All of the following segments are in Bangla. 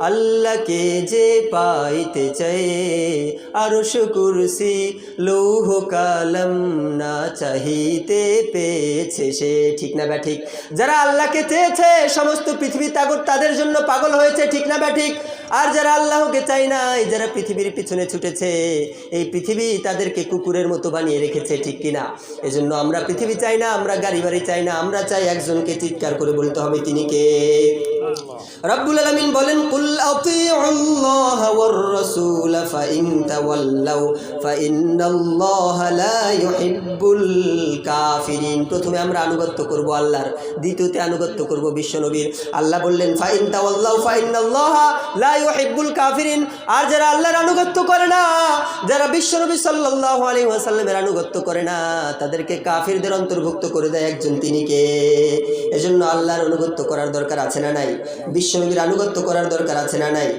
আল্লাহকে যে পাইতে চাই আর কুরসি লৌহ কালম না চাহিতে পেয়েছে সে। ঠিক না ব্যাঠিক? যারা আল্লাহকে চেয়েছে, সমস্ত পৃথিবী তাগর তাদের জন্য পাগল হয়েছে, ঠিক না ব্যাঠিক? আর যারা আল্লাহকে চাই নাই যারা পৃথিবীর পিছনে ছুটেছে এই পৃথিবী তাদেরকে কুকুরের মতো বানিয়ে রেখেছে ঠিক কিনা? এজন্য আমরা পৃথিবী চাই না আমরা গাড়ি বাড়ি চাই না আমরা চাই একজনকে চিৎকার করে বলতে হবে তিনি কে? রব্বুল আলমিন বলেন কুল ওয়ার রাসূল ফাইন তাওয়াল্লাউ ফাইন্নাল্লাহা লা ইউহিব্বুল কাফিরিন প্রথমে আমরা আনুগত্য করব আল্লাহর, দ্বিতীয়তে আনুগত্য করব বিশ্বনবীর আল্লাহ বললেন, ফাইন তাওয়াল্লাউ ফাইন্নাল্লাহা লা ইউহিব্বুল কাফিরিন। আর যারা আল্লাহর আনুগত্য করে না, যারা বিশ্বনবী সাল্লাল্লাহু আলাইহি ওয়াসাল্লামের আনুগত্য করে না, তাদেরকে কাফিরদের অন্তর্ভুক্ত করে দেয় একজন তিনি কে? এজন্য আল্লাহর আনুগত্য করার দরকার আছে না নাই? বিশ্বনবীর আনুগত্য করার দরকার আছে না নাই?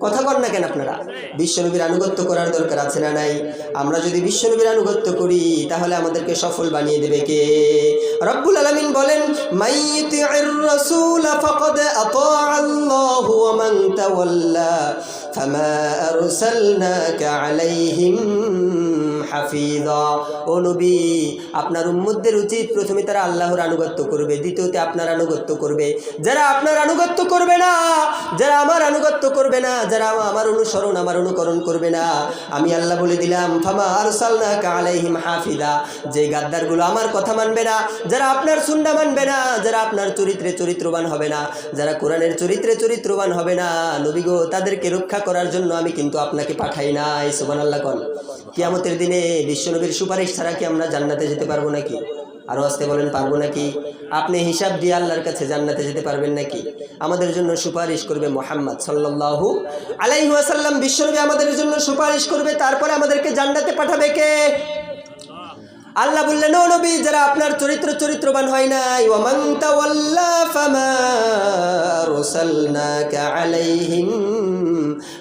কথা বল না কেন আপনারা? বিশ্বনবীর আনুগত্য করার দরকার আছে না নাই? আমরা যদি বিশ্বনবীর আনুগত্য করি, তাহলে আমাদেরকে সফল বানিয়ে দেবে কে? রব্বুল আলামিন বলেন মাইয়ুতি'র রাসূল ফাকাদ আতাআল্লাহু ওয়া মান তাওয়াল্লা। ফামা হাফিজা ও নবী, আপনার উম্মতদের উচিত প্রথমে তারা আল্লাহর আনুগত্য করবে, দ্বিতীয়তে আপনার আনুগত্য করবে। যারা আপনার আনুগত্য করবে না, যারা আমার আনুগত্য করবে না, যারা আমার অনুসরণ, আমার অনুকরণ করবে না, আমি আল্লাহ বলে দিলাম, ফামা আরসালনা আলাইহিম হাফিদা যে গাদ্দারগুলো আমার কথা মানবে না, যারা আপনার সুন্না মানবে না, যারা আপনার চরিত্রে চরিত্রবান হবে না, যারা কোরআনের চরিত্রে চরিত্রবান হবে না নবীগো তাদেরকে রক্ষা করার জন্য আমি কিন্তু আপনাকে পাঠাই নাই সুবান আল্লাহ কন। কিয়ামতের দিনে বিশ্বনবীর সুপারিশ ছাড়া কি আমরা জান্নাতে যেতে পারব নাকি? আরও আসতে বলেন, পারব নাকি? আপনি হিসাব দিয়ে আল্লাহর কাছে জান্নাতে যেতে পারবেন নাকি? আমাদের জন্য সুপারিশ করবে মোহাম্মদ সাল্লাল্লাহু আলাইহি ওয়াসাল্লাম। বিশ্বনবী আমাদের জন্য সুপারিশ করবে, তারপরে আমাদেরকে জান্নাতে পাঠাবে কে? আল্লাহ বললেন, ও নবী, যারা আপনার চরিত্র চরিত্রবান হয় নাই, ওয়ামান তাওয়াল্লা ফামা আরসালনাকা আলাইহিম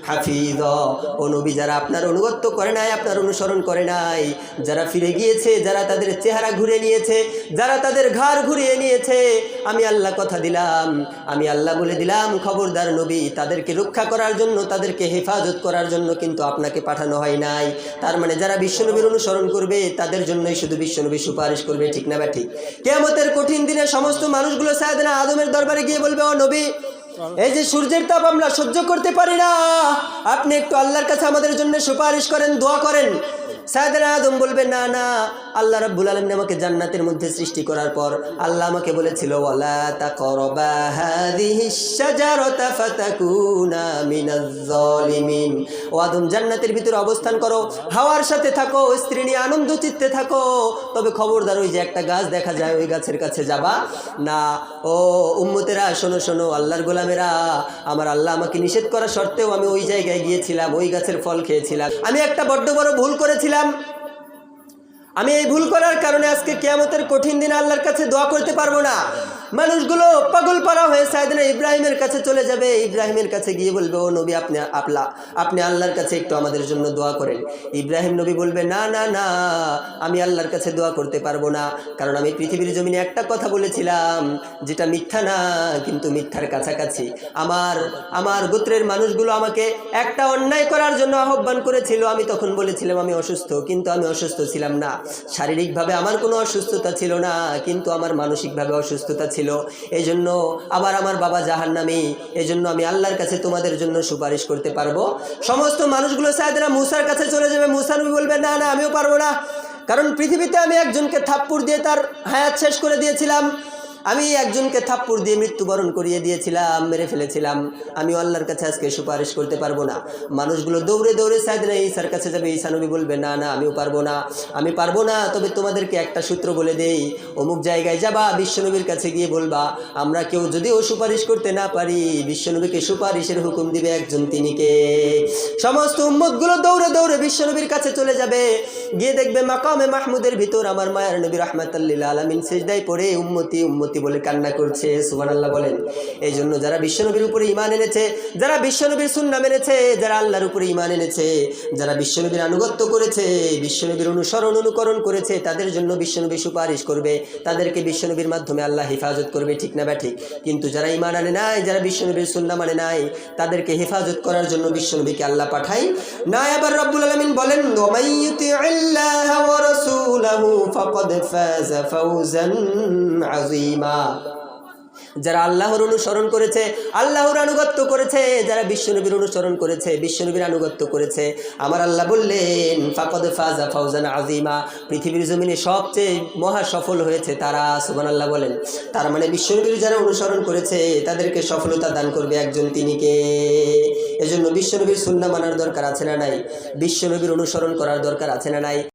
হাফিজা, ও নবী যারা আপনার অনুগত্য করে নাই, আপনার অনুসরণ করে নাই, যারা ফিরে গিয়েছে, যারা তাদের চেহারা ঘুরে নিয়েছে, যারা তাদের ঘাড় ঘুরিয়ে নিয়েছে, আমি আল্লাহ কথা দিলাম, আমি আল্লাহ বলে দিলাম, খবরদার নবী, তাদেরকে রক্ষা করার জন্য, তাদেরকে হেফাজত করার জন্য কিন্তু আপনাকে পাঠানো হয় নাই। তার মানে যারা বিশ্বনবীর অনুসরণ করবে, তাদের জন্যই শুধু বিশ্বনবী সুপারিশ করবে, ঠিক না বা ঠিক? কঠিন দিনে সমস্ত মানুষগুলো সায়দানা আদমের দরবারে গিয়ে বলবে, ও নবী এই যে সূর্যের তাপ আমরা সহ্য করতে পারি না। আপনি একটু আল্লাহর কাছে আমাদের জন্য সুপারিশ করেন, দোয়া করেন। সায়দানা আদম বলবে, না না আল্লাহ রাব্বুল আলামিন আমাকে জান্নাতের মধ্যে সৃষ্টি করার পর আল্লাহ আমাকে বলেছিল, ওয়ালা তাকরাবা হাযিহিশ শাজারাতা ফাতাকুনা মিনাজ জালিমিন ও জান্নাতের ভিতরে অবস্থান করো, হাওয়ার সাথে থাকো, স্ত্রী নিয়ে আনন্দ চিত্তে থাকো। তবে খবরদার ওই যে একটা গাছ দেখা যায়, ওই গাছের কাছে যাবা। না, ও উম্মতেরা, শোনো শোনো, আল্লাহর গোলামেরা, আমার আল্লাহ আমাকে নিষেধ করা সত্ত্বেও আমি ওই জায়গায় গিয়েছিলাম, ওই গাছের ফল খেয়েছিলাম। আমি একটা বড্ড বড় ভুল করেছিলাম। আমি এই ভুল করার কারণে আজকে কেয়ামতের কঠিন দিন আল্লাহর কাছে দোয়া করতে পারব না। মানুষগুলো পাগল পারা হয়ে সায়দিনা ইব্রাহিমের কাছে চলে যাবে। ইব্রাহিমের কাছে গিয়ে বলবে, ও নবী, আপনি আপলা, আপনি আল্লাহর কাছে একটু আমাদের জন্য দোয়া করেন। ইব্রাহিম নবী বলবে, না না না, আমি আল্লাহর কাছে দোয়া করতে পারব না। কারণ আমি পৃথিবীর জমিনে একটা কথা বলেছিলাম, যেটা মিথ্যা না, কিন্তু মিথ্যার কাছাকাছি। আমার আমার গোত্রের মানুষগুলো আমাকে একটা অন্যায় করার জন্য আহ্বান করেছিল। আমি তখন বলেছিলাম, আমি অসুস্থ। কিন্তু আমি অসুস্থ ছিলাম না। শারীরিকভাবে আমার কোনো অসুস্থতা ছিল না, কিন্তু আমার মানসিকভাবে অসুস্থতা ছিল। এই জন্য আবার আমার বাবা জাহান্নামি এই জন্য আমি আল্লাহর কাছে তোমাদের জন্য সুপারিশ করতে পারব। সমস্ত মানুষগুলো সায়দেরা মুসার কাছে চলে যাবে। মুসার বলবে, না না, আমিও পারব না। কারণ পৃথিবীতে আমি একজনকে থাপ্পুর দিয়ে তার হায়াত শেষ করে দিয়েছিলাম। আমি একজনকে থাপ্পড় দিয়ে মৃত্যুবরণ করিয়ে দিয়েছিলাম, মেরে ফেলেছিলাম। আমি আল্লাহর কাছে আজকে সুপারিশ করতে পারব না। মানুষগুলো দৌড়ে দৌড়ে সাইদিনা ঈসার কাছে যাবে, ঈসা বলবে, না না, আমিও পারব না। আমি পারব না, তবে তোমাদেরকে একটা সূত্র বলে দেই। অমুক জায়গায় যাবা, বিশ্বনবীর কাছে গিয়ে বলবা, আমরা কেউ যদিও সুপারিশ করতে না পারি, বিশ্বনবীকে সুপারিশের হুকুম দিবে একজন তিনিকে সমস্ত উম্মতগুলো দৌড়ে দৌড়ে বিশ্বনবীর কাছে চলে যাবে। গিয়ে দেখবে মাকামে মাহমুদের ভিতর আমার মায়ের নবী রহমাতাল্লিল আলমিন সেজদায় পড়ে, উম্মতি উম্মতি বলে কান্না করছে সুবান আল্লাহ বলেন। এই জন্য যারা বিশ্বনবীর উপরে ইমান এনেছে, যারা বিশ্বনবীর সুন্না মেনেছে, যারা আল্লাহর উপরে ইমান এনেছে, যারা বিশ্বনবীর আনুগত্য করেছে, বিশ্বনবীর অনুসরণ, অনুকরণ করেছে, তাদের জন্য বিশ্বনবী সুপারিশ করবে। তাদেরকে বিশ্বনবীর মাধ্যমে আল্লাহ হেফাজত করবে, ঠিক না ব্যাঠিক কিন্তু যারা ইমান আনে নাই, যারা বিশ্বনবীর সুন্না মানে নাই, তাদেরকে হেফাজত করার জন্য বিশ্বনবীকে আল্লাহ পাঠাই না আবার রব্বুল আলামিন বলেন ফাযা ফাওজান আযীমা। যারা আল্লাহর অনুসরণ করেছে, আল্লাহর আনুগত্য করেছে, যারা বিশ্বনবীর অনুসরণ করেছে, বিশ্বনবীর আনুগত্য করেছে। আমার আল্লাহ বললেন, ফাকদ ফাজা ফাউজান আজিমা পৃথিবীর জমিনে সবচেয়ে মহা সফল হয়েছে তারা সুবান আল্লাহ বলেন। তার মানে বিশ্বনবীর যারা অনুসরণ করেছে, তাদেরকে সফলতা দান করবে একজন তিনিকে এজন্য বিশ্বনবীর সুন্না মানার দরকার আছে না নাই? বিশ্বনবীর অনুসরণ করার দরকার আছে না নাই?